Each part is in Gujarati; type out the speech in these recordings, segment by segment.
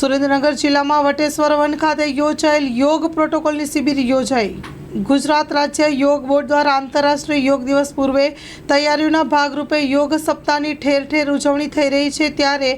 સુરેન્દ્રનગર જિલ્લામાં વટેશ્વર વન ખાતે યોજાયેલ યોગ પ્રોટોકોલની શિબિર યોજાઈ. ગુજરાત રાજ્ય યોગ બોર્ડ દ્વારા આંતરરાષ્ટ્રીય યોગ દિવસ પૂર્વે તૈયારીઓના ભાગરૂપે યોગ સપ્તાહની ઠેર ઠેર ઉજવણી થઈ રહી છે. ત્યારે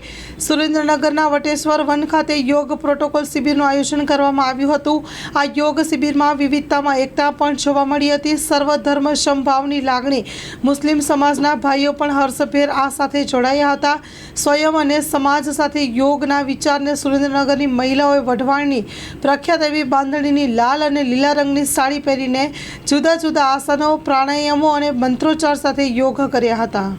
સુરેન્દ્રનગરના વટેશ્વર વન ખાતે યોગ પ્રોટોકોલ શિબિરનું આયોજન કરવામાં આવ્યું હતું. આ યોગ શિબિરમાં વિવિધતામાં એકતા પણ જોવા મળી હતી. સર્વધર્મ સમભાવની લાગણી મુસ્લિમ સમાજના ભાઈઓ પણ હર્ષભેર આ સાથે જોડાયા હતા. સ્વયં અને સમાજ સાથે યોગના વિચારને સુરેન્દ્રનગરની મહિલાઓએ વઢવાણની પ્રખ્યાત એવી બાંધણીની લાલ અને લીલા રંગની સાડી પહેરીને જુદા જુદા આસનો પ્રાણાયામો અને મંત્રોચ્ચાર સાથે યોગ કર્યા હતા.